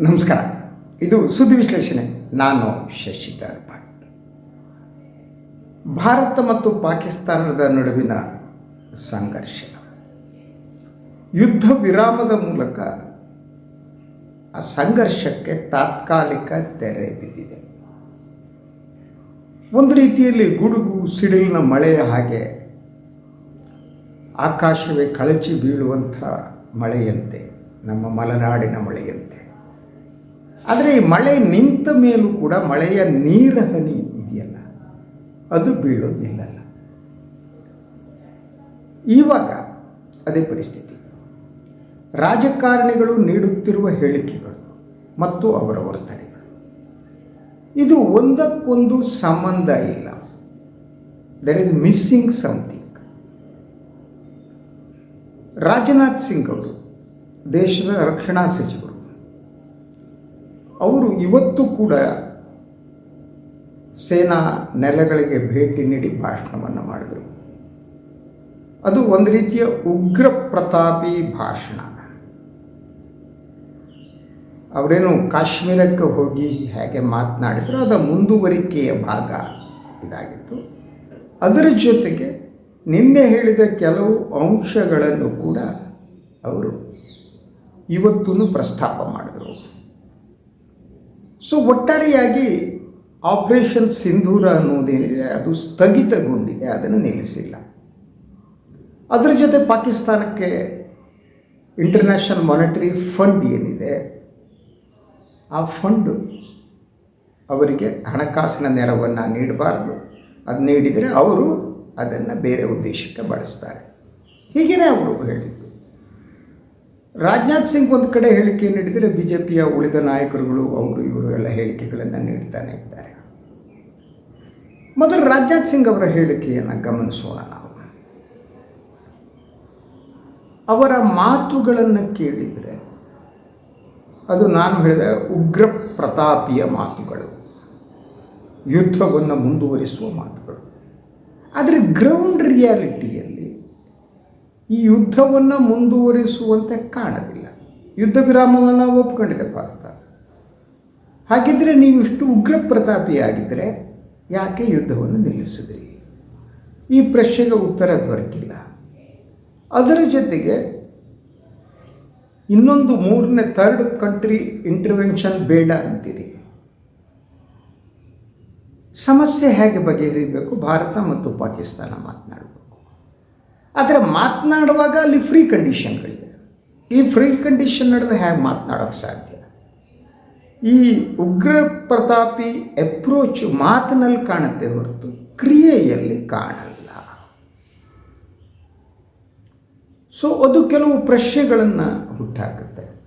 ನಮಸ್ಕಾರ. ಇದು ಸುದ್ದಿ ವಿಶ್ಲೇಷಣೆ. ನಾನು ಶಶಿಧರ್ ಭಟ್. ಭಾರತ ಮತ್ತು ಪಾಕಿಸ್ತಾನದ ನಡುವಿನ ಸಂಘರ್ಷ. ಯುದ್ಧ ವಿರಾಮದ ಮೂಲಕ ಆ ಸಂಘರ್ಷಕ್ಕೆ ತಾತ್ಕಾಲಿಕ ತೆರೆ ಬಿದ್ದಿದೆ. ಒಂದು ರೀತಿಯಲ್ಲಿ ಗುಡುಗು, ಸಿಡಿಲಿನ ಮಳೆಯ ಹಾಗೆ ಆಕಾಶವೇ ಕಳಚಿ ಬೀಳುವಂಥ ಮಳೆಯಂತೆ, ನಮ್ಮ ಮಲೆನಾಡಿನ ಮಳೆಯಂತೆ. ಆದರೆ ಈ ಮಳೆ ನಿಂತ ಮೇಲೂ ಕೂಡ ಮಳೆಯ ನೀರ ಹನಿ ಇದೆಯಲ್ಲ, ಅದು ಬೀಳೋದು ನಿಲ್ಲಲ್ಲ ಇವಾಗ ಅದೇ ಪರಿಸ್ಥಿತಿ. ರಾಜಕಾರಣಿಗಳು ನೀಡುತ್ತಿರುವ ಹೇಳಿಕೆಗಳು ಮತ್ತು ಅವರ ವರ್ತನೆಗಳು. ಇದು ಒಂದಕ್ಕೊಂದು ಸಂಬಂಧ ಇಲ್ಲ. There is missing something Rajnath Singh ಅವರು ದೇಶದ ರಕ್ಷಣಾ ಸಚಿವರು ಅವರು ಇವತ್ತು ಕೂಡ ಸೇನಾ ನೆಲೆಗಳಿಗೆ ಭೇಟಿ ನೀಡಿ ಭಾಷಣವನ್ನು ಮಾಡಿದರು. ಅದು ಒಂದು ರೀತಿಯ ಉಗ್ರ ಪ್ರತಾಪಿ ಭಾಷಣ. ಅವರೇನು ಕಾಶ್ಮೀರಕ್ಕೆ ಹೋಗಿ ಹೇಗೆ ಮಾತನಾಡಿದ್ರು ಅದರ ಮುಂದುವರಿಕೆಯ ಭಾಗ ಇದಾಗಿತ್ತು. ಅದರ ಜೊತೆಗೆ ನಿನ್ನೆ ಹೇಳಿದ ಕೆಲವು ಅಂಶಗಳನ್ನು ಕೂಡ ಅವರು ಇವತ್ತೂ ಪ್ರಸ್ತಾಪ ಮಾಡಿದರು. ಸೊ ಒಟ್ಟಾರೆಯಾಗಿ ಆಪರೇಷನ್ ಸಿಂಧೂರ ಅನ್ನೋದೇನಿದೆ ಅದು ಸ್ಥಗಿತಗೊಂಡಿದೆ, ಅದನ್ನು ನಿಲ್ಲಿಸಿಲ್ಲ. ಅದರ ಜೊತೆ ಪಾಕಿಸ್ತಾನಕ್ಕೆ ಇಂಟರ್ನ್ಯಾಷನಲ್ ಮಾನಿಟರಿ ಫಂಡ್ ಏನಿದೆ, ಆ ಫಂಡು ಅವರಿಗೆ ಹಣಕಾಸಿನ ನೆರವನ್ನು ನೀಡಬಾರ್ದು. ಅದು ನೀಡಿದರೆ ಅವರು ಅದನ್ನು ಬೇರೆ ಉದ್ದೇಶಕ್ಕೆ ಬಳಸ್ತಾರೆ. ಹೀಗೇ ಅವರು ಹೇಳಿದ್ದು ರಾಜನಾಥ್ ಸಿಂಗ್ ಒಂದು ಕಡೆ ಹೇಳಿಕೆ ನೀಡಿದರೆ ಬಿ ಜೆ ಪಿಯ ಉಳಿದ ನಾಯಕರುಗಳು, ಅವರು ಇವರು ಎಲ್ಲ ಹೇಳಿಕೆಗಳನ್ನು ನೀಡ್ತಾನೆ ಇದ್ದಾರೆ. ಮೊದಲು ರಾಜನಾಥ್ ಸಿಂಗ್ ಅವರ ಹೇಳಿಕೆಯನ್ನು ಗಮನಿಸೋಣ ನಾವು. ಅವರ ಮಾತುಗಳನ್ನು ಕೇಳಿದರೆ ಅದು ನಾನು ಹೇಳಿದ ಉಗ್ರ ಪ್ರತಾಪಿಯ ಮಾತುಗಳು, ಯುದ್ಧವನ್ನು ಮುಂದುವರಿಸುವ ಮಾತುಗಳು. ಆದರೆ ಗ್ರೌಂಡ್ ರಿಯಾಲಿಟಿಯಲ್ಲಿ ಈ ಯುದ್ಧವನ್ನು ಮುಂದುವರಿಸುವಂತೆ ಕಾಣೋದಿಲ್ಲ. ಯುದ್ಧ ವಿರಾಮವನ್ನು ಒಪ್ಕೊಂಡಿದೆ ಭಾರತ. ಹಾಗಿದ್ದರೆ ನೀವು ಇಷ್ಟು ಉಗ್ರ ಪ್ರತಾಪಿಯಾಗಿದ್ದರೆ ಯಾಕೆ ಯುದ್ಧವನ್ನು ನಿಲ್ಲಿಸಿದ್ರಿ? ಈ ಪ್ರಶ್ನೆಗೆ ಉತ್ತರ ದೊರಕಿಲ್ಲ. ಅದರ ಜೊತೆಗೆ ಇನ್ನೊಂದು ಮೂರನೇ ಥರ್ಡ್ ಕಂಟ್ರಿ ಇಂಟರ್ವೆನ್ಷನ್ ಬೇಡ ಅಂತೀರಿ. ಸಮಸ್ಯೆ ಹೇಗೆ ಬಗೆಹರಿಬೇಕು? ಭಾರತ ಮತ್ತು ಪಾಕಿಸ್ತಾನ ಮಾತನಾಡಬೇಕು ಆದರೆ ಮಾತನಾಡುವಾಗ ಅಲ್ಲಿ ಫ್ರೀ ಕಂಡೀಷನ್ಗಳಿವೆ ಈ ಫ್ರೀ ಕಂಡೀಷನ್ ನಡುವೆ ಹೇಗೆ ಮಾತನಾಡೋಕ್ಕೆ ಸಾಧ್ಯ? ಈ ಉಗ್ರ ಪ್ರತಾಪಿ ಅಪ್ರೋಚ್ ಮಾತಿನಲ್ಲಿ ಕಾಣುತ್ತೆ ಹೊರತು ಕ್ರಿಯೆಯಲ್ಲಿ ಕಾಣಲ್ಲ. ಸೊ ಅದು ಕೆಲವು ಪ್ರಶ್ನೆಗಳನ್ನು ಹುಟ್ಟಾಕುತ್ತೆ.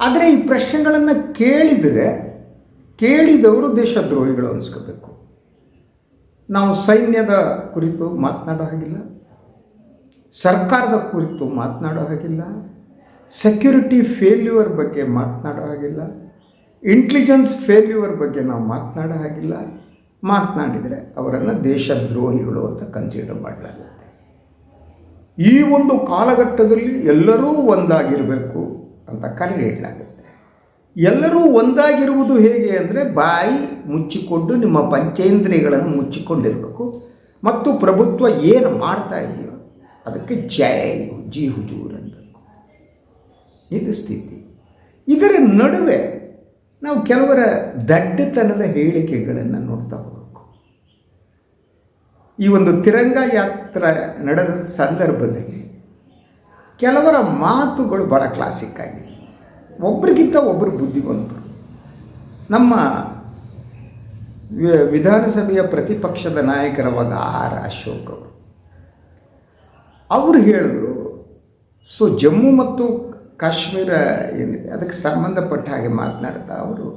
ಆದರೆ ಈ ಪ್ರಶ್ನೆಗಳನ್ನು ಕೇಳಿದರೆ ಕೇಳಿದವರು ದೇಶದ್ರೋಹಿಗಳು ಅನಿಸ್ಕೋಬೇಕು. ನಾವು ಸೈನ್ಯದ ಕುರಿತು ಮಾತನಾಡೋ ಹಾಗಿಲ್ಲ. ಸರ್ಕಾರದ ಕುರಿತು ಮಾತನಾಡೋ ಹಾಗಿಲ್ಲ ಸೆಕ್ಯೂರಿಟಿ ಫೇಲ್ಯೂರ್ ಬಗ್ಗೆ ಮಾತನಾಡೋ ಹಾಗಿಲ್ಲ ಇಂಟೆಲಿಜೆನ್ಸ್ ಫೇಲ್ಯೂರ್ ಬಗ್ಗೆ ನಾವು ಮಾತನಾಡೋ ಹಾಗಿಲ್ಲ. ಮಾತನಾಡಿದರೆ ಅವರನ್ನು ದೇಶದ್ರೋಹಿಗಳು ಅಂತ ಕನ್ಸಿಡರ್ ಮಾಡಲಾಗುತ್ತೆ. ಈ ಒಂದು ಕಾಲಘಟ್ಟದಲ್ಲಿ ಎಲ್ಲರೂ ಒಂದಾಗಿರಬೇಕು ಅಂತ ಕರೆ ನೀಡಲಾಗುತ್ತೆ ಎಲ್ಲರೂ ಒಂದಾಗಿರುವುದು ಹೇಗೆ ಅಂದರೆ ಬಾಯಿ ಮುಚ್ಚಿಕೊಂಡು ನಿಮ್ಮ ಪಂಚೇಂದ್ರಿಯಗಳನ್ನು ಮುಚ್ಚಿಕೊಂಡಿರಬೇಕು. ಮತ್ತು ಪ್ರಭುತ್ವ ಏನು ಮಾಡ್ತಾ ಇದೆಯೋ ಅದಕ್ಕೆ ಜೈ ಜಿ ಹುಜೂರ್ ಅನ್ನಬೇಕು ಇದು ಸ್ಥಿತಿ. ಇದರ ನಡುವೆ ನಾವು ಕೆಲವರ ದಡ್ಡತನದ ಹೇಳಿಕೆಗಳನ್ನು ನೋಡ್ತಾ ಹೋಗಬೇಕು. ಈ ಒಂದು ತಿರಂಗ ಯಾತ್ರೆ ನಡೆದ ಸಂದರ್ಭದಲ್ಲಿ ಕೆಲವರ ಮಾತುಗಳು ಭಾಳ ಕ್ಲಾಸಿಕ್ ಆಗಿದೆ. ಒಬ್ರಿಗಿಂತ ಒಬ್ಬರು ಬುದ್ಧಿವಂತರು. ನಮ್ಮ ವಿಧಾನಸಭೆಯ ಪ್ರತಿಪಕ್ಷದ ನಾಯಕರವಾಗ ಆರ್ ಅಶೋಕ್ ಅವರು. ಅವರು ಹೇಳಿದ್ರು, ಸೊ ಜಮ್ಮು ಮತ್ತು ಕಾಶ್ಮೀರ ಏನಿದೆ, ಅದಕ್ಕೆ ಸಂಬಂಧಪಟ್ಟ ಹಾಗೆ ಮಾತನಾಡ್ತಾ ಅವರು,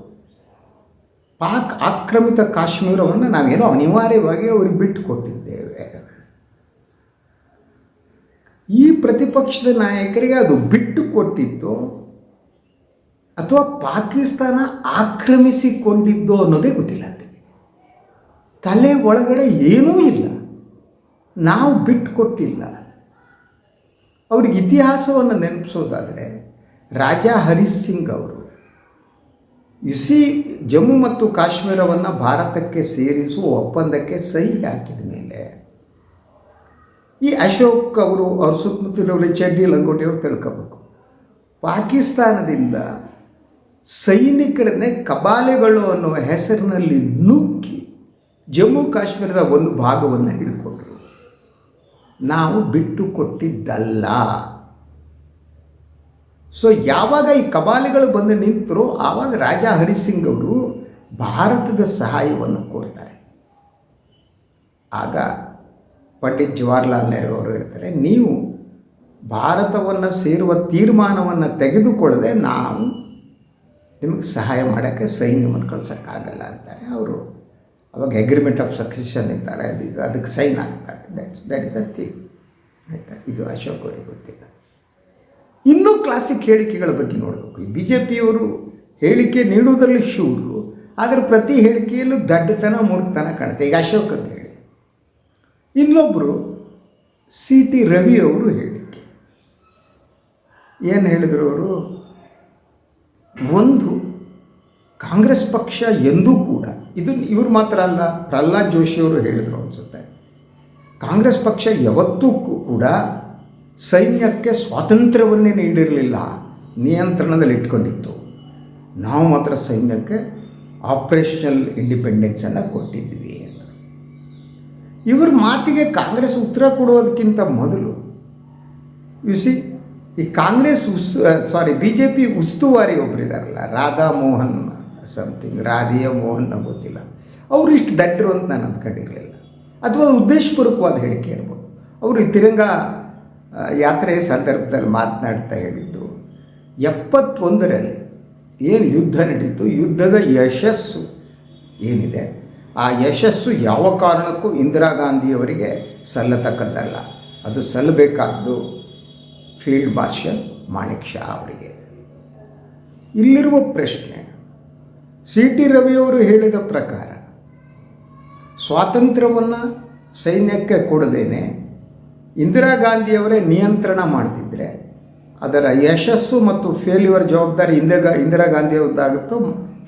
ಪಾಕ್ ಆಕ್ರಮಿತ ಕಾಶ್ಮೀರವನ್ನು ನಾವೇನೋ ಅನಿವಾರ್ಯವಾಗಿ ಅವ್ರಿಗೆ ಬಿಟ್ಟು ಕೊಟ್ಟಿದ್ದೇವೆ ಈ ಪ್ರತಿಪಕ್ಷದ ನಾಯಕರಿಗೆ ಅದು ಬಿಟ್ಟು ಕೊಟ್ಟಿದ್ದು ಅಥವಾ ಪಾಕಿಸ್ತಾನ ಆಕ್ರಮಿಸಿಕೊಂಡಿದ್ದು ಅನ್ನೋದೇ ಗೊತ್ತಿಲ್ಲ ಅವರಿಗೆ ತಲೆ ಒಳಗಡೆ ಏನೂ ಇಲ್ಲ. ನಾವು ಬಿಟ್ಟು ಕೊಟ್ಟಿಲ್ಲ ಅವ್ರಿಗೆ ಇತಿಹಾಸವನ್ನು ನೆನಪಿಸೋದಾದರೆ ರಾಜಾ ಹರೀಶ್ ಸಿಂಗ್ ಅವರು. ಯುಸಿ ಜಮ್ಮು ಮತ್ತು ಕಾಶ್ಮೀರವನ್ನು ಭಾರತಕ್ಕೆ ಸೇರಿಸುವ ಒಪ್ಪಂದಕ್ಕೆ ಸಹಿ ಹಾಕಿದ ಮೇಲೆ ಈ ಅಶೋಕ್ ಅವರು, ಅವ್ರ ಸುತ್ತಮುತ್ತಲವರು ಚಡ್ಡಿ ಲಂಗೋಟಿಯವರು ತಿಳ್ಕೋಬೇಕು. ಪಾಕಿಸ್ತಾನದಿಂದ ಸೈನಿಕರನ್ನೇ ಕಬಾಲೆಗಳು ಅನ್ನುವ ಹೆಸರಿನಲ್ಲಿ ನುಗ್ಗಿ ಜಮ್ಮು ಕಾಶ್ಮೀರದ ಒಂದು ಭಾಗವನ್ನು ಹಿಡ್ಕೊಂಡ್ರು ನಾವು ಬಿಟ್ಟು ಕೊಟ್ಟಿದ್ದಲ್ಲ. ಸೊ ಯಾವಾಗ ಈ ಕಬಾಲಿಗಳು ಬಂದು ನಿಂತರು ಆವಾಗ ರಾಜಾ ಹರಿಸಿಂಗ್ ಅವರು ಭಾರತದ ಸಹಾಯವನ್ನು ಕೋರ್ತಾರೆ. ಆಗ ಪಂಡಿತ್ ಜವಾಹರ್ಲಾಲ್ ನೆಹರು ಅವರು ಹೇಳ್ತಾರೆ, ನೀವು ಭಾರತವನ್ನು ಸೇರುವ ತೀರ್ಮಾನವನ್ನು ತೆಗೆದುಕೊಳ್ಳದೆ ನಾವು ನಿಮಗೆ ಸಹಾಯ ಮಾಡೋಕ್ಕೆ ಸೈನ್ಯವನ್ನು ಕಳ್ಸೋಕ್ಕಾಗಲ್ಲ ಅಂತಾರೆ ಅವರು. ಅವಾಗ ಅಗ್ರಿಮೆಂಟ್ ಆಫ್ ಸಕ್ಸೆಷನ್ ಇರ್ತಾರೆ ಅದು ಇದು, ಅದಕ್ಕೆ ಸೈನ್ ಆಗ್ತಾರೆ that's that is a theme ಆಯಿತಾ? ಇದು ಅಶೋಕ್ ಅವರಿಗೆ ಗೊತ್ತಿಲ್ಲ. ಇನ್ನೂ ಕ್ಲಾಸಿಕ್ ಹೇಳಿಕೆಗಳ ಬಗ್ಗೆ ನೋಡಬೇಕು. ಬಿ ಜೆ ಪಿಯವರು ಹೇಳಿಕೆ ನೀಡುವುದರಲ್ಲಿ ಶೂರು ಆದರೆ ಪ್ರತಿ ಹೇಳಿಕೆಯಲ್ಲೂ ದಡ್ಡತನ, ಮೂರ್ಖತನ ಕಾಣುತ್ತೆ. ಈಗ ಅಶೋಕ್ ಅಂತ ಹೇಳಿ. ಇನ್ನೊಬ್ಬರು ಸಿ ಟಿ ರವಿ ಅವರು ಹೇಳಿಕೆ. ಏನು ಹೇಳಿದರು ಅವರು? ಒಂದು ಕಾಂಗ್ರೆಸ್ ಪಕ್ಷ ಎಂದೂ ಕೂಡ, ಇದು ಇವರು ಮಾತ್ರ ಅಲ್ಲ, ಪ್ರಹ್ಲಾದ್ ಜೋಶಿಯವರು ಹೇಳಿದ್ರು ಅನಿಸುತ್ತೆ. ಕಾಂಗ್ರೆಸ್ ಪಕ್ಷ ಯಾವತ್ತೂ ಕೂಡ ಸೈನ್ಯಕ್ಕೆ ಸ್ವಾತಂತ್ರ್ಯವನ್ನೇ ನೀಡಿರಲಿಲ್ಲ, ನಿಯಂತ್ರಣದಲ್ಲಿ ಇಟ್ಕೊಂಡಿತ್ತು. ನಾವು ಮಾತ್ರ ಸೈನ್ಯಕ್ಕೆ ಆಪರೇಷನಲ್ ಇಂಡಿಪೆಂಡೆನ್ಸನ್ನು ಕೊಟ್ಟಿದ್ವಿ ಅಂತ. ಇವ್ರ ಮಾತಿಗೆ ಕಾಂಗ್ರೆಸ್ ಉತ್ತರ ಕೊಡೋದಕ್ಕಿಂತ ಮೊದಲು ಸಿ ಈ ಕಾಂಗ್ರೆಸ್ ಉಸ್ ಸಾರಿ ಬಿ ಜೆ ಪಿ ಉಸ್ತುವಾರಿ ಒಬ್ಬರಿದಾರಲ್ಲ ರಾಧಾ ಮೋಹನ್ ಸಮಥಿಂಗ್ ರಾಧೆಯ ಮೋಹನ್ ಗೊತ್ತಿಲ್ಲ. ಅವರು ಇಷ್ಟು ದಡ್ಡರು ಅಂತ ನಾನು ಅಂದ್ಕೊಂಡಿರಲಿಲ್ಲ ಅಥವಾ ಉದ್ದೇಶಪೂರ್ವಕವಾದ ಹೇಳಿಕೆ ಇರ್ಬೋದು ಅವರು ಈ ತಿರಂಗ ಆ, ಯಾತ್ರೆ ಸಂದರ್ಭದಲ್ಲಿ ಮಾತನಾಡ್ತಾ ಹೇಳಿದ್ದು ಎಪ್ಪತ್ತೊಂದರಲ್ಲಿ ಏನು ಯುದ್ಧ ನಡೀತು? ಯುದ್ಧದ ಯಶಸ್ಸು ಏನಿದೆ? ಆ ಯಶಸ್ಸು ಯಾವ ಕಾರಣಕ್ಕೂ ಇಂದಿರಾ ಗಾಂಧಿಯವರಿಗೆ ಸಲ್ಲತಕ್ಕದ್ದಲ್ಲ. ಅದು ಸಲ್ಲಬೇಕಾದ್ದು ಫೀಲ್ಡ್ ಮಾರ್ಷಲ್ ಮಾಣಿಕ್ ಶಾ ಅವರಿಗೆ. ಇಲ್ಲಿರುವ ಪ್ರಶ್ನೆ ಸಿ ಟಿ ರವಿಯವರು ಹೇಳಿದ ಪ್ರಕಾರ, ಸ್ವಾತಂತ್ರ್ಯವನ್ನು ಸೈನ್ಯಕ್ಕೆ ಕೊಡದೇನೆ ಇಂದಿರಾ ಗಾಂಧಿಯವರೇ ನಿಯಂತ್ರಣ ಮಾಡ್ತಿದ್ರೆ, ಅದರ ಯಶಸ್ಸು ಮತ್ತು ಫೇಲ್ಯೂರ್ ಜವಾಬ್ದಾರಿ ಇಂದಿರಾ ಇಂದಿರಾ ಗಾಂಧಿಯವ್ರದ್ದಾಗುತ್ತೋ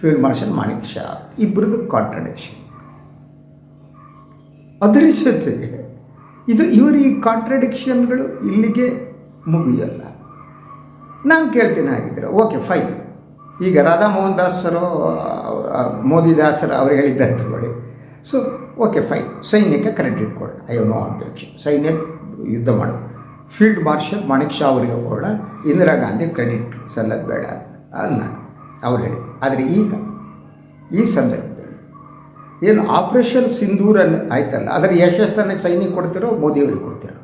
ಫೀಲ್ಡ್ ಮಾರ್ಷಲ್ ಮಾಣಿಕ್ ಶಾ ಇಬ್ಬರದ್ದು ಕಾಂಟ್ರಡಿಕ್ಷನ್ ಅದರ ಜೊತೆಗೆ ಇದು ಇವರ ಈ ಕಾಂಟ್ರಡಿಕ್ಷನ್ಗಳು ಇಲ್ಲಿಗೆ ಮುಗಿಯಲ್ಲ. ನಾನು ಕೇಳ್ತೀನಿ ಹಾಗಿದ್ರೆ ಓಕೆ ಫೈನ್ ಈಗ ರಾಧಾ ಮೋಹನ್ ದಾಸರು ಮೋದಿ ದಾಸರು ಅವ್ರು ಹೇಳಿದ್ದಾರೆ ತಗೊಳ್ಳಿ. ಸೊ ಓಕೆ ಫೈನ್ ಸೈನ್ಯಕ್ಕೆ ಕರೆಂಟ್ ಇಟ್ಕೊಳ್ಳಿ ಐ ನೋ ಅಬ್ಜೆಕ್ಷನ್ ಸೈನ್ಯ ಯುದ್ಧ ಮಾಡು. ಫೀಲ್ಡ್ ಮಾರ್ಷಲ್ ಮಾಣಿಕ್ ಶಾ ಅವರಿಗೆ ಕೂಡ ಇಂದಿರಾ ಗಾಂಧಿ ಕ್ರೆಡಿಟ್ ಸಲ್ಲದ ಬೇಡ ಅಲ್ಲ ಅವ್ರು ಹೇಳಿದ್ರು ಆದರೆ ಈಗ ಈ ಸಂದರ್ಭದಲ್ಲಿ ಏನು ಆಪರೇಷನ್ ಸಿಂಧೂರಲ್ಲಿ ಆಯ್ತಲ್ಲ, ಅದರ ಯಶಸ್ಸನ್ನು ಸೈನಿಕ ಕೊಡ್ತಿರೋ ಮೋದಿಯವ್ರಿಗೆ ಕೊಡ್ತಿರೋ?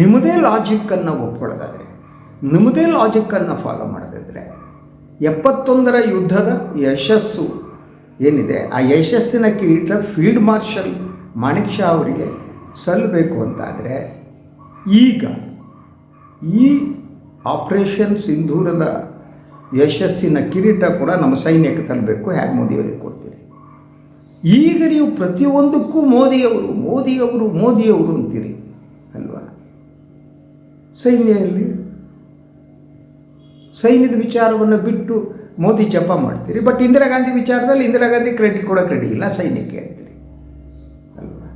ನಿಮ್ಮದೇ ಲಾಜಿಕ್ಕನ್ನು ಒಪ್ಕೊಳ್ಳೋದಾದರೆ, ನಿಮ್ಮದೇ ಲಾಜಿಕ್ಕನ್ನು ಫಾಲೋ ಮಾಡೋದಾದರೆ ಎಪ್ಪತ್ತೊಂದರ ಯುದ್ಧದ ಯಶಸ್ಸು ಏನಿದೆ? ಆ ಯಶಸ್ಸಿನ ಕಿರೀಟ ಫೀಲ್ಡ್ ಮಾರ್ಷಲ್ ಮಾಣಿಕ್ ಶಾ ಅವರಿಗೆ ಸಲ್ಲಬೇಕು ಅಂತಾದರೆ, ಈಗ ಈ ಆಪರೇಷನ್ ಸಿಂಧೂರದ ಯಶಸ್ಸಿನ ಕಿರೀಟ ಕೂಡ ನಮ್ಮ ಸೈನ್ಯಕ್ಕೆ ತರಬೇಕು ಹೇಗೆ ಮೋದಿಯವರಿಗೆ ಕೊಡ್ತೀರಿ? ಈಗ ನೀವು ಪ್ರತಿಯೊಂದಕ್ಕೂ ಮೋದಿಯವರು ಮೋದಿಯವರು ಮೋದಿಯವರು ಅಂತೀರಿ, ಅಲ್ವಾ? ಸೈನ್ಯದಲ್ಲಿ ಸೈನ್ಯದ ವಿಚಾರವನ್ನು ಬಿಟ್ಟು ಮೋದಿ ಜಪ ಮಾಡ್ತೀರಿ. ಬಟ್ ಇಂದಿರಾ ಗಾಂಧಿ ವಿಚಾರದಲ್ಲಿ ಇಂದಿರಾ ಗಾಂಧಿ ಕ್ರೆಡಿಟ್ ಕೊಡೋಕೆ ರೆಡಿ ಇಲ್ಲ, ಸೈನ್ಯಕ್ಕೆ ಅಂತೀರಿ. ಅಲ್ವಾ?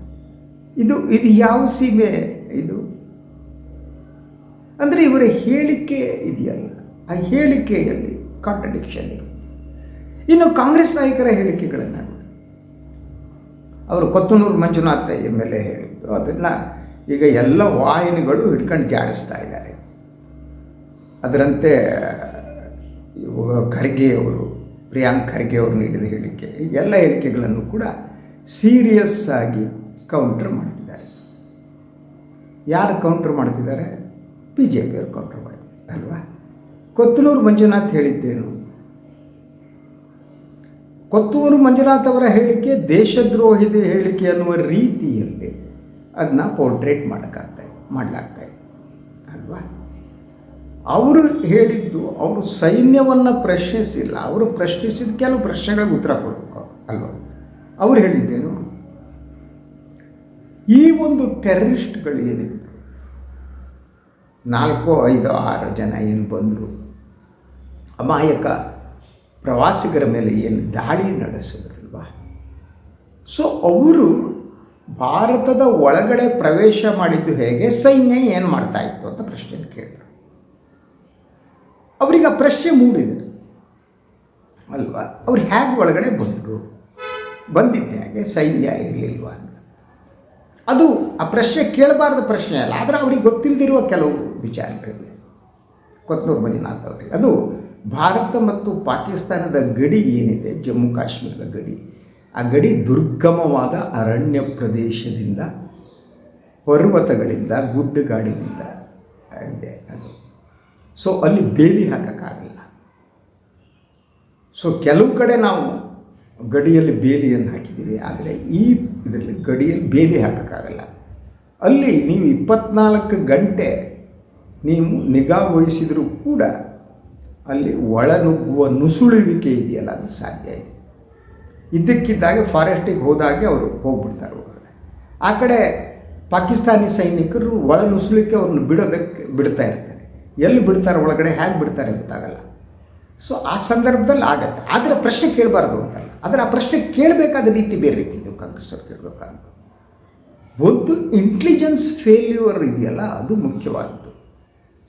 ಇದು ಇದು ಯಾವ ಸೀಮೆ ಇದು? ಅಂದರೆ ಇವರ ಹೇಳಿಕೆ ಇದೆಯಲ್ಲ, ಆ ಹೇಳಿಕೆಯಲ್ಲಿ ಕಾಂಟ್ರಡಿಕ್ಷನ್ ಇರುತ್ತೆ ಇನ್ನು ಕಾಂಗ್ರೆಸ್ ನಾಯಕರ ಹೇಳಿಕೆಗಳನ್ನು ಅವರು Kothanur Manjunatha M L A ಹೇಳಿದ್ದು. ಅದನ್ನು ಈಗ ಎಲ್ಲ ವಾಹಿನಿಗಳು ಹಿಡ್ಕೊಂಡು ಜಾಡಿಸ್ತಾ ಇದ್ದಾರೆ. ಅದರಂತೆ ಖರ್ಗೆಯವರು ಪ್ರಿಯಾಂಕ್ ಖರ್ಗೆ ಅವರು ನೀಡಿದ ಹೇಳಿಕೆ ಎಲ್ಲ ಹೇಳಿಕೆಗಳನ್ನು ಕೂಡ ಸೀರಿಯಸ್ ಆಗಿ ಕೌಂಟರ್ ಮಾಡ್ತಿದ್ದಾರೆ. ಯಾರು ಕೌಂಟರ್ ಮಾಡ್ತಿದ್ದಾರೆ? ಬಿ ಜೆ ಪಿಯವರು ಕೌಂಟರ್ ಮಾಡ್ತಿದ್ದಾರೆ, ಅಲ್ವಾ? ಕೊತ್ತನೂರು ಮಂಜುನಾಥ್ ಹೇಳಿದ್ದೇನು? ಕೊತ್ತೂರು ಮಂಜುನಾಥ್ ಅವರ ಹೇಳಿಕೆ ದೇಶದ್ರೋಹಿದ ಹೇಳಿಕೆ ಅನ್ನುವ ರೀತಿಯಲ್ಲಿ ಅದನ್ನ ಪೋರ್ಟ್ರೇಟ್ ಮಾಡೋಕ್ಕಾಗ್ತಾ ಮಾಡಲಾಗ್ತಾ ಇದೆ, ಅಲ್ವಾ? ಅವರು ಹೇಳಿದ್ದು ಅವರು ಸೈನ್ಯವನ್ನು ಪ್ರಶ್ನಿಸಿಲ್ಲ. ಅವರು ಪ್ರಶ್ನಿಸಿದ ಕೆಲವು ಪ್ರಶ್ನೆಗಳಿಗೆ ಉತ್ತರ ಕೊಡಬೇಕು ಅಲ್ವಾ? ಅವರು ಹೇಳಿದ್ದೇನು? ಈ ಒಂದು ಟೆರರಿಸ್ಟ್ಗಳು ಏನಿದ್ರು? ನಾಲ್ಕು, ಐದು, ಆರು ಜನ ಏನು ಬಂದರು? ಅಮಾಯಕ ಪ್ರವಾಸಿಗರ ಮೇಲೆ ಏನು ದಾಳಿ ನಡೆಸಿದ್ರಲ್ವಾ? ಸೊ ಅವರು ಭಾರತದ ಒಳಗಡೆ ಪ್ರವೇಶ ಮಾಡಿದ್ದು ಹೇಗೆ? ಸೈನ್ಯ ಏನು ಮಾಡ್ತಾ ಇತ್ತು ಅಂತ ಪ್ರಶ್ನೆ ಕೇಳಿದ್ರು ಅವರಿಗೆ ಆ ಪ್ರಶ್ನೆ ಮೂಡಿದೆ. ಅಲ್ವಾ? ಅವ್ರು ಹೇಗೆ ಒಳಗಡೆ ಬಂದರು? ಬಂದಿದ್ದೆ ಹಾಗೆ ಸೈನ್ಯ ಇರಲಿಲ್ವ ಅಂತ. ಅದು ಆ ಪ್ರಶ್ನೆ ಕೇಳಬಾರ್ದ ಪ್ರಶ್ನೆ ಅಲ್ಲ, ಆದರೆ ಅವ್ರಿಗೆ ಗೊತ್ತಿಲ್ಲದಿರುವ ಕೆಲವು ವಿಚಾರಗಳಿವೆ. ಕೊತ್ನೂರು ಮಂಜುನಾಥ್ ಅವರಿಗೆ ಅದು ಭಾರತ ಮತ್ತು ಪಾಕಿಸ್ತಾನದ ಗಡಿ ಏನಿದೆ, ಜಮ್ಮು ಕಾಶ್ಮೀರದ ಗಡಿ, ಆ ಗಡಿ ದುರ್ಗಮವಾದ ಅರಣ್ಯ ಪ್ರದೇಶದಿಂದ, ಪರ್ವತಗಳಿಂದ, ಗುಡ್ಡಗಾಡಿನಿಂದ ಇದೆ ಅದು. ಸೊ ಅಲ್ಲಿ ಬೇಲಿ ಹಾಕೋಕ್ಕಾಗಲ್ಲ. ಸೊ ಕೆಲವು ಕಡೆ ನಾವು ಗಡಿಯಲ್ಲಿ ಬೇಲಿಯನ್ನು ಹಾಕಿದ್ದೀವಿ, ಆದರೆ ಈ ಇದರಲ್ಲಿ ಗಡಿಯಲ್ಲಿ ಬೇಲಿ ಹಾಕೋಕ್ಕಾಗಲ್ಲ. ಅಲ್ಲಿ ನೀವು ಇಪ್ಪತ್ನಾಲ್ಕು ಗಂಟೆ ನೀವು ನಿಗಾ ವಹಿಸಿದರೂ ಕೂಡ ಅಲ್ಲಿ ಒಳನುಗ್ಗುವ ನುಸುಳುವಿಕೆ ಇದೆಯಲ್ಲ, ಅದು ಸಾಧ್ಯ ಇದೆ. ಇದ್ದಕ್ಕಿದ್ದಾಗೆ ಫಾರೆಸ್ಟಿಗೆ ಹೋದಾಗೆ ಅವರು ಹೋಗ್ಬಿಡ್ತಾರೆ ಒಳಗಡೆ. ಆ ಕಡೆ ಪಾಕಿಸ್ತಾನಿ ಸೈನಿಕರು ಒಳನುಸುಳಿಕೆ ಅವ್ರನ್ನ ಬಿಡೋದಕ್ಕೆ ಬಿಡ್ತಾ ಇರ್ತಾರೆ. ಎಲ್ಲಿ ಬಿಡ್ತಾರೆ ಒಳಗಡೆ ಹೇಗೆ ಬಿಡ್ತಾರೆ ಗೊತ್ತಾಗಲ್ಲ. ಸೊ ಆ ಸಂದರ್ಭದಲ್ಲಿ ಆಗತ್ತೆ. ಆದರೆ ಪ್ರಶ್ನೆ ಕೇಳಬಾರ್ದು ಅಂತಲ್ಲ. ಆದರೆ ಆ ಪ್ರಶ್ನೆ ಕೇಳಬೇಕಾದ ರೀತಿ ಬೇರೆ ರೀತಿದ್ದು ಕಾಂಗ್ರೆಸ್ ಕಾಂಗ್ರೆಸ್ಸವ್ರು ಕೇಳಬೇಕಾದ್ರು ಒಂದು ಇಂಟೆಲಿಜೆನ್ಸ್ ಫೇಲ್ಯೂರ್ ಇದೆಯಲ್ಲ, ಅದು ಮುಖ್ಯವಾದದ್ದು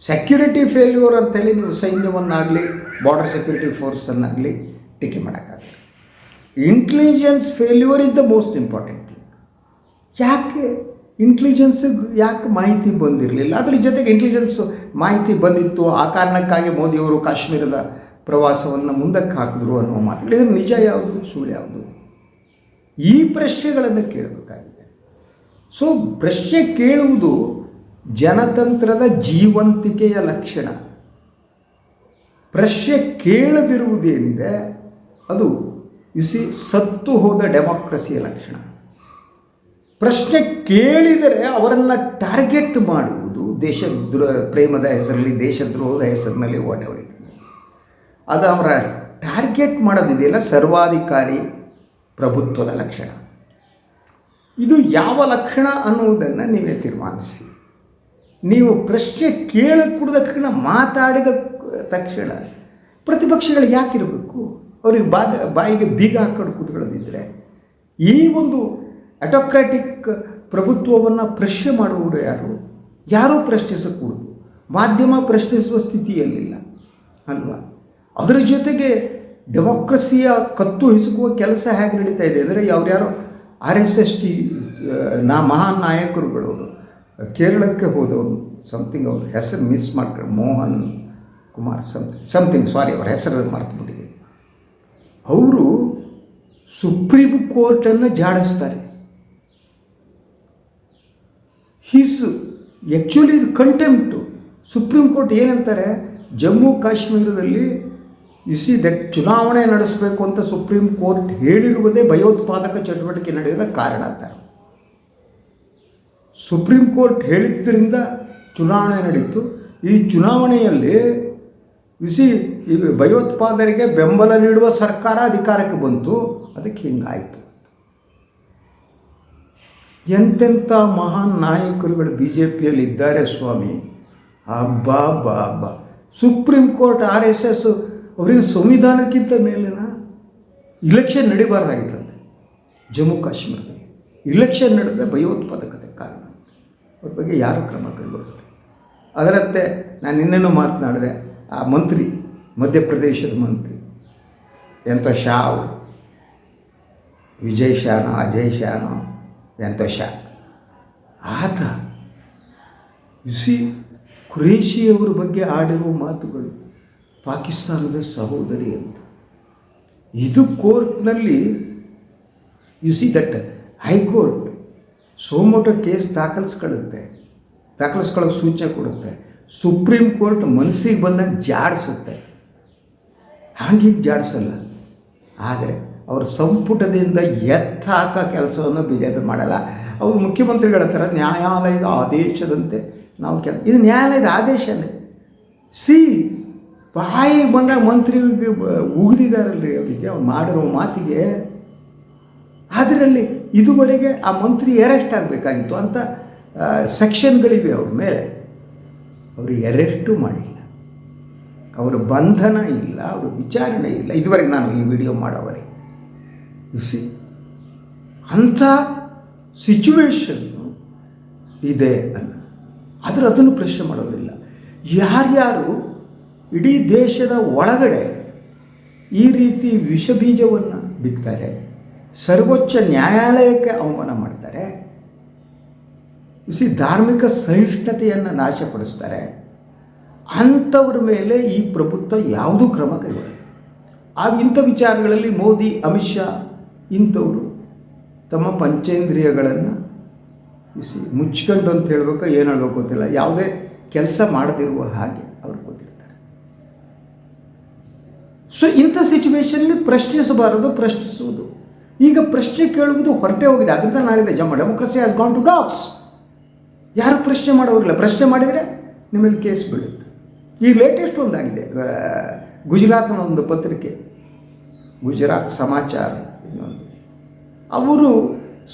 ಸೆಕ್ಯೂರಿಟಿ ಫೇಲ್ಯೂರ್ ಅಂತೇಳಿ ನೀವು ಸೈನ್ಯವನ್ನಾಗಲಿ ಬಾರ್ಡರ್ ಸೆಕ್ಯೂರಿಟಿ ಫೋರ್ಸನ್ನಾಗಲಿ ಟೀಕೆ ಮಾಡೋಕ್ಕಾಗಲ್ಲ. Intelligence failure is the most important thing ಯಾಕೆ? ಇಂಟೆಲಿಜೆನ್ಸಿಗೆ ಯಾಕೆ ಮಾಹಿತಿ ಬಂದಿರಲಿಲ್ಲ? ಅದ್ರ ಜೊತೆಗೆ ಇಂಟೆಲಿಜೆನ್ಸ್ ಮಾಹಿತಿ ಬಂದಿತ್ತು. ಆ ಕಾರಣಕ್ಕಾಗಿ ಮೋದಿಯವರು ಕಾಶ್ಮೀರದ ಪ್ರವಾಸವನ್ನು ಮುಂದಕ್ಕೆ ಹಾಕಿದ್ರು ಅನ್ನೋ ಮಾತುಗಳು. ಇದು ನಿಜ ಯಾವುದು, ಸುಳ್ಳು ಯಾವುದು? ಈ ಪ್ರಶ್ನೆಗಳನ್ನು ಕೇಳಬೇಕಾಗಿದೆ. ಸೊ ಪ್ರಶ್ನೆ ಕೇಳುವುದು ಜನತಂತ್ರದ ಜೀವಂತಿಕೆಯ ಲಕ್ಷಣ. ಪ್ರಶ್ನೆ ಕೇಳದಿರುವುದೇನಿದೆ, ಅದು ಇಸಿ ಸತ್ತು ಹೋದ ಡೆಮಾಕ್ರಸಿಯ ಲಕ್ಷಣ. ಪ್ರಶ್ನೆ ಕೇಳಿದರೆ ಅವರನ್ನು ಟಾರ್ಗೆಟ್ ಮಾಡುವುದು ದೇಶ ಪ್ರೇಮದ ಹೆಸರಲ್ಲಿ ದೇಶದ್ರೋಹದ ಹೆಸರಿನಲ್ಲಿ ಓಡೆವರಿ ಅದು ಅವರ ಟಾರ್ಗೆಟ್ ಮಾಡೋದಿದೆಯಲ್ಲ ಸರ್ವಾಧಿಕಾರಿ ಪ್ರಭುತ್ವದ ಲಕ್ಷಣ. ಇದು ಯಾವ ಲಕ್ಷಣ ಅನ್ನುವುದನ್ನು ನೀವೇ ತೀರ್ಮಾನಿಸಿ. ನೀವು ಪ್ರಶ್ನೆ ಕೇಳ ತಕ್ಷಣ ಮಾತಾಡಿದ ತಕ್ಷಣ ಪ್ರತಿಪಕ್ಷಗಳು ಯಾಕಿರಬೇಕು? ಅವ್ರಿಗೆ ಬಾದ, ಬಾಯಿಗೆ ಬೀಗ ಹಾಕೊಂಡು ಕೂತ್ಕೊಳ್ಳೋದಿದ್ದರೆ ಈ ಒಂದು ಅಟೋಕ್ರಾಟಿಕ್ ಪ್ರಭುತ್ವವನ್ನು ಪ್ರಶ್ನೆ ಮಾಡುವುದು ಯಾರು? ಯಾರೂ ಪ್ರಶ್ನಿಸಕೂಡದು? ಮಾಧ್ಯಮ ಪ್ರಶ್ನಿಸುವ ಸ್ಥಿತಿಯಲ್ಲಿಲ್ಲ, ಅಲ್ವಾ? ಅದರ ಜೊತೆಗೆ ಡೆಮೋಕ್ರಸಿಯ ಕತ್ತು ಹಿಸುಕುವ ಕೆಲಸ ಹೇಗೆ ನಡೀತಾ ಇದೆ ಅಂದರೆ ಯಾವ್ಯಾರೋ ಆರ್ ಎಸ್ ಎಸ್ ಟಿ, ನಾ ಮಹಾನ್ ನಾಯಕರುಗಳವರು ಕೇರಳಕ್ಕೆ ಹೋದವರು ಸಮಥಿಂಗ್ ಅವ್ರ ಹೆಸರು ಮಿಸ್ ಮಾಡ್ಕೊಂಡು Mohan Kumar something something sorry ಅವ್ರ ಹೆಸರು ಮರೆತು ಬಿಟ್ಟಿದ್ದೀನಿ. ಅವರು ಸುಪ್ರೀಂ ಕೋರ್ಟನ್ನು ಜಾಡಿಸ್ತಾರೆ. ಆ್ಯಕ್ಚುಲಿ ಇದು ಕಂಟೆಂಪ್ಟು ಸುಪ್ರೀಂ ಕೋರ್ಟ್ ಏನಂತಾರೆ? ಜಮ್ಮು ಕಾಶ್ಮೀರದಲ್ಲಿ ಇಸಿ ದಟ್ ಚುನಾವಣೆ ನಡೆಸಬೇಕು ಅಂತ ಸುಪ್ರೀಂ ಕೋರ್ಟ್ ಹೇಳಿರುವುದೇ ಭಯೋತ್ಪಾದಕ ಚಟುವಟಿಕೆ ನಡೆಯದ ಕಾರಣ ಅಂತಾರೆ ಸುಪ್ರೀಂ ಕೋರ್ಟ್ ಹೇಳಿದ್ದರಿಂದ ಚುನಾವಣೆ ನಡೀತು. ಈ ಚುನಾವಣೆಯಲ್ಲಿ ಇಸಿ ಈ ಭಯೋತ್ಪಾದನೆಗೆ ಬೆಂಬಲ ನೀಡುವ ಸರ್ಕಾರ ಅಧಿಕಾರಕ್ಕೆ ಬಂತು. ಅದಕ್ಕೆ ಹಿಂಗಾಯಿತು. ಎಂತೆಂಥ ಮಹಾನ್ ನಾಯಕರುಗಳು ಬಿ ಜೆ ಪಿಯಲ್ಲಿ ಇದ್ದಾರೆ ಸ್ವಾಮಿ. ಅಬ್ಬಾ ಬಾ ಬಾ Supreme Court, R S S ಅವ್ರಿಗೆ ಸಂವಿಧಾನಕ್ಕಿಂತ ಮೇಲಿನ ಇಲೆಕ್ಷನ್ ನಡಿಬಾರ್ದಾಗಿತ್ತಂತೆ. ಜಮ್ಮು ಕಾಶ್ಮೀರದಲ್ಲಿ. ಇಲೆಕ್ಷನ್ ನಡೆದ್ರೆ ಭಯೋತ್ಪಾದಕತೆ ಕಾರಣ. ಅವ್ರ ಬಗ್ಗೆ ಯಾರು ಕ್ರಮ ಕೈಗೊಳ್ತಾರೆ ಅದರಂತೆ ನಾನು ಇನ್ನೇನು ಮಾತನಾಡಿದೆ, ಆ ಮಂತ್ರಿ, ಮಧ್ಯಪ್ರದೇಶದ ಮಂತ್ರಿ, ಎಂಥ ಶಾ ಅವರು. ವಿಜಯ್ ಶಾನೋ, ಅಜಯ್ ಶಾನೋ. ಶಾ ಆತ. ಸಿ ಕುರೇಶಿಯವರ ಬಗ್ಗೆ ಆಡಿರುವ ಮಾತುಗಳು ಪಾಕಿಸ್ತಾನದ ಸಹೋದರಿ ಅಂತ. ಇದು ಕೋರ್ಟ್ನಲ್ಲಿ you see that high court suo motu case ದಾಖಲಿಸ್ಕೊಳ್ಳುತ್ತೆ ದಾಖಲಿಸ್ಕೊಳ್ಳೋಕೆ ಸೂಚನೆ ಕೊಡುತ್ತೆ, ಸುಪ್ರೀಂ ಕೋರ್ಟ್ ಮನಸ್ಸಿಗೆ ಬಂದಾಗ ಜಾಡಿಸುತ್ತೆ. ಹಾಗೆ ಜಾಡಿಸಲ್ಲ. ಆದರೆ ಅವ್ರ ಸಂಪುಟದಿಂದ ಎತ್ತ ಹಾಕೋ ಕೆಲಸವನ್ನು ಬಿ ಜೆ ಪಿ ಮಾಡಲ್ಲ. ಅವರು ಮುಖ್ಯಮಂತ್ರಿಗಳ ಥರ ನ್ಯಾಯಾಲಯದ ಆದೇಶದಂತೆ ನಾವು ಕೆಲ, ಇದು ನ್ಯಾಯಾಲಯದ ಆದೇಶನೇ. ಸಿ, ಬಾಯಿ ಬಂದಾಗ ಮಂತ್ರಿಗೆ ಉಗಿದಿದ್ದಾರಲ್ರಿ ಅವರಿಗೆ, ಅವ್ರು ಮಾಡಿರೋ ಮಾತಿಗೆ. ಅದರಲ್ಲಿ ಇದುವರೆಗೆ ಆ ಮಂತ್ರಿ ಅರೆಸ್ಟ್ ಆಗಬೇಕಾಗಿತ್ತು ಅಂತ ಸೆಕ್ಷನ್ಗಳಿವೆ ಅವ್ರ ಮೇಲೆ. ಅವರು ಅರೆಸ್ಟು ಮಾಡಿಲ್ಲ. ಅವರ ಬಂಧನ ಇಲ್ಲ, ಅವರ ವಿಚಾರಣೆ ಇಲ್ಲ. ಇದುವರೆಗೆ ನಾನು ಈ ವಿಡಿಯೋ ಮಾಡೋವರೆ ಸಿ ಅಂಥ ಸಿಚುವೇಶನ್ನು ಇದೆ ಅಲ್ಲ. ಆದರೆ ಅದನ್ನು ಪ್ರಶ್ನೆ ಮಾಡೋದಿಲ್ಲ ಯಾರ್ಯಾರು ಇಡೀ ದೇಶದ ಒಳಗಡೆ ಈ ರೀತಿ ವಿಷಬೀಜವನ್ನು ಬಿತ್ತಾರೆ, ಸರ್ವೋಚ್ಚ ನ್ಯಾಯಾಲಯಕ್ಕೆ ಅವಮಾನ ಮಾಡ್ತಾರೆ ಸಿ ಧಾರ್ಮಿಕ ಸಹಿಷ್ಣುತೆಯನ್ನು ನಾಶಪಡಿಸ್ತಾರೆ, ಅಂಥವ್ರ ಮೇಲೆ ಈ ಪ್ರಭುತ್ವ ಯಾವುದೂ ಕ್ರಮ ಕೈಗೊಳ್ಳಲ್ಲ. ಆ ಇಂಥ ವಿಚಾರಗಳಲ್ಲಿ ಮೋದಿ, ಅಮಿತ್ ಶಾ ಇಂಥವರು ತಮ್ಮ ಪಂಚೇಂದ್ರಿಯಗಳನ್ನು ಇಸಿ ಮುಚ್ಕೊಂಡು ಅಂತ ಹೇಳಬೇಕು, ಏನು ಗೊತ್ತಿಲ್ಲ. ಯಾವುದೇ ಕೆಲಸ ಮಾಡದಿರುವ ಹಾಗೆ ಅವ್ರು ಗೊತ್ತಿರ್ತಾರೆ ಸೊ ಇಂಥ ಸಿಚುವೇಶನ್ಲಿ ಪ್ರಶ್ನಿಸಬಾರದು, ಪ್ರಶ್ನಿಸುವುದು. ಈಗ ಪ್ರಶ್ನೆ ಕೇಳುವುದು ಹೊರಟೆ ಹೋಗಿದೆ. ಅದರಿಂದ ನಾಳಿದೆ Jammu democracy has gone to dogs ಯಾರು ಪ್ರಶ್ನೆ ಮಾಡೋರಿಲ್ಲ. ಪ್ರಶ್ನೆ ಮಾಡಿದರೆ ನಿಮಗೆ ಕೇಸ್ ಬೀಳುತ್ತೆ. ಈಗ ಲೇಟೆಸ್ಟ್ ಒಂದಾಗಿದೆ. ಗುಜರಾತ್ನ ಒಂದು ಪತ್ರಿಕೆ, ಗುಜರಾತ್ ಸಮಾಚಾರ. ಅವರು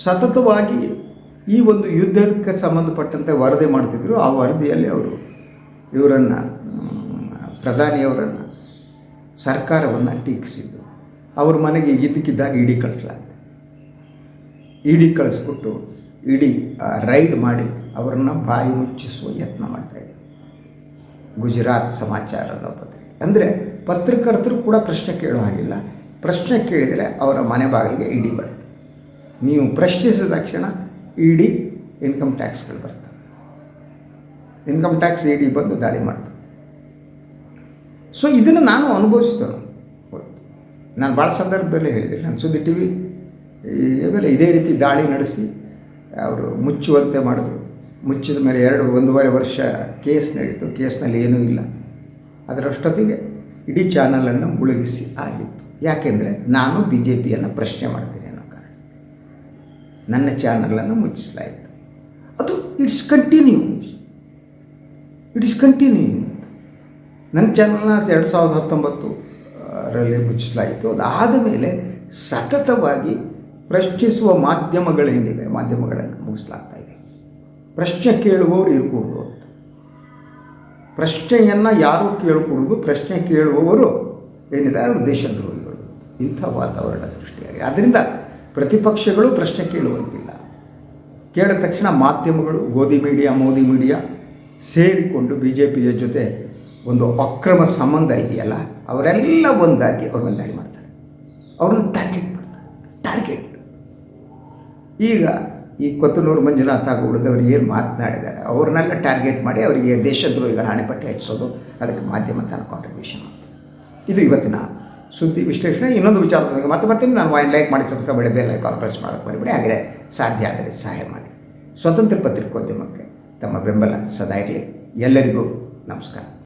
ಸತತವಾಗಿ ಈ ಒಂದು ಯುದ್ಧಕ್ಕೆ ಸಂಬಂಧಪಟ್ಟಂತೆ ವರದಿ ಮಾಡ್ತಿದ್ರು. ಆ ವರದಿಯಲ್ಲಿ ಅವರು ಇವರನ್ನು ಪ್ರಧಾನಿಯವರನ್ನು ಸರ್ಕಾರವನ್ನು ಟೀಕಿಸಿದ್ದು ಅವ್ರ ಮನೆಗೆ ಇದ್ದಕ್ಕಿದ್ದಾಗ ಇಡಿ ಕಳಿಸಲಾಗಿದೆ. ಇಡಿ ಕಳಿಸ್ಬಿಟ್ಟು ಇಡೀ ರೈಡ್ ಮಾಡಿ ಅವರನ್ನು ಬಾಯಿ ಮುಚ್ಚಿಸುವ ಯತ್ನ ಮಾಡ್ತಾಯಿದೆ ಗುಜರಾತ್ ಸಮಾಚಾರದ ಪತ್ರಿಕೆ. ಅಂದರೆ ಪತ್ರಕರ್ತರು ಕೂಡ ಪ್ರಶ್ನೆ ಕೇಳೋ ಹಾಗಿಲ್ಲ. ಪ್ರಶ್ನೆ ಕೇಳಿದರೆ ಅವರ ಮನೆ ಬಾಗಿಲಿಗೆ ಇಡಿ ಬರುತ್ತೆ. ನೀವು ಪ್ರಶ್ನಿಸಿದ ತಕ್ಷಣ ಇಡಿ ಇನ್ಕಮ್ ಟ್ಯಾಕ್ಸ್ಗಳು ಬರ್ತವೆ. ಇನ್ಕಮ್ ಟ್ಯಾಕ್ಸ್ ಇಡಿ ಬಂದು ದಾಳಿ ಮಾಡ್ತವೆ. ಸೊ ಇದನ್ನು ನಾನು ಅನುಭವಿಸ್ತೇನೆ ನಾನು. ಭಾಳ ಸಂದರ್ಭದಲ್ಲಿ ಹೇಳಿದೆ. ನಾನು ಸುದ್ದಿ ಟಿ ವಿ ಇದೇ ರೀತಿ ದಾಳಿ ನಡೆಸಿ ಅವರು ಮುಚ್ಚುವಂತೆ ಮಾಡಿದ್ರು. ಮುಚ್ಚಿದ ಮೇಲೆ ಎರಡು, ಒಂದೂವರೆ ವರ್ಷ ಕೇಸ್ ನಡೀತು. ಕೇಸ್ನಲ್ಲಿ ಏನೂ ಇಲ್ಲ. ಅದರಷ್ಟೊತ್ತಿಗೆ ಇಡೀ ಚಾನಲನ್ನು ಮುಳುಗಿಸಿ ಆಗಿತ್ತು. ಯಾಕೆಂದರೆ ನಾನು ಬಿ ಜೆ ಪಿಯನ್ನು ಪ್ರಶ್ನೆ ಮಾಡ್ತೀನಿ ಅನ್ನೋ ಕಾರಣ. ನನ್ನ ಚಾನಲನ್ನು ಮುಚ್ಚಿಸಲಾಯಿತು. ಅದು it's continues. It is continuing ಅಂತ ನನ್ನ ಚಾನಲ್ನ ಎರಡು ಸಾವಿರದ ಹತ್ತೊಂಬತ್ತು ರಲ್ಲಿ ಮುಚ್ಚಿಸಲಾಯಿತು. ಅದಾದ ಮೇಲೆ ಸತತವಾಗಿ ಪ್ರಶ್ನಿಸುವ ಮಾಧ್ಯಮಗಳೇನಿವೆ ಮಾಧ್ಯಮಗಳನ್ನು ಮುಗಿಸ್ಲಾಗ್ತಾ ಇದೆ. ಪ್ರಶ್ನೆ ಕೇಳುವವರು ಇರಕೂಡ್ದು ಅಂತ. ಪ್ರಶ್ನೆಯನ್ನು ಯಾರು ಕೇಳಕೂಡುದು, ಪ್ರಶ್ನೆ ಕೇಳುವವರು ಏನಿದೆ ಅವರು ದೇಶದ್ರೋಹಿಗಳು ಇಂಥ ವಾತಾವರಣ ಸೃಷ್ಟಿಯಾಗಿದೆ. ಆದ್ದರಿಂದ ಪ್ರತಿಪಕ್ಷಗಳು ಪ್ರಶ್ನೆ ಕೇಳುವಂತಿಲ್ಲ. ಕೇಳಿದ ತಕ್ಷಣ ಮಾಧ್ಯಮಗಳು, ಗೋಧಿ ಮೀಡಿಯಾ, ಮೋದಿ ಮೀಡಿಯಾ ಸೇರಿಕೊಂಡು ಬಿ ಜೆ ಪಿಯ ಜೊತೆ ಒಂದು ಅಕ್ರಮ ಸಂಬಂಧ ಇದೆಯಲ್ಲ, ಅವರೆಲ್ಲ ಒಂದಾಗಿ ಅವ್ರ ಒಂದಾಗಿ ಮಾಡ್ತಾರೆ. ಅವ್ರನ್ನ ಟಾರ್ಗೆಟ್ ಮಾಡ್ತಾರೆ. ಟಾರ್ಗೆಟ್ ಈಗ ಈ ಕೊತ್ತನೂರು ಮಂಜುನಾಥ ಹಾಗೂ ಏನು ಮಾತನಾಡಿದ್ದಾರೆ? ಅವ್ರನ್ನೆಲ್ಲ ಟಾರ್ಗೆಟ್ ಮಾಡಿ ಅವರಿಗೆ ದೇಶದ್ರೋಹಿಗಳ ಹಣೆಪಟ್ಟಿ ಹೆಚ್ಚಿಸೋದು ಅದಕ್ಕೆ ಮಾಧ್ಯಮ ತನ್ನ ಕಾಂಟ್ರಿಬ್ಯೂಷನ್ ಇದು ಇವತ್ತಿನ ಸುದ್ದಿ ವಿಶ್ಲೇಷಣೆ, ಇನ್ನೊಂದು ವಿಚಾರದೊಂದಿಗೆ ಮತ್ತೆ ಬರ್ತೀನಿ. ನಾನು ವೈನ್ ಲೈಕ್ ಮಾಡಿ ಸಬ್ಸ್ಕ್ರೈಬ್ ಮಾಡಿ ಬೆಲ್ ಐಕಾನ್ ಪ್ರೆಸ್ ಮಾಡೋಕ್ಕೆ ಬರಿಬಿಡಿ. ಹಾಗೆ ಸಾಧ್ಯ ಆದರೆ ಸಹಾಯ ಮಾಡಿ. ಸ್ವತಂತ್ರ ಪತ್ರಿಕೋದ್ಯಮಕ್ಕೆ ತಮ್ಮ ಬೆಂಬಲ ಸದಾ ಇರಲಿ. ಎಲ್ಲರಿಗೂ ನಮಸ್ಕಾರ.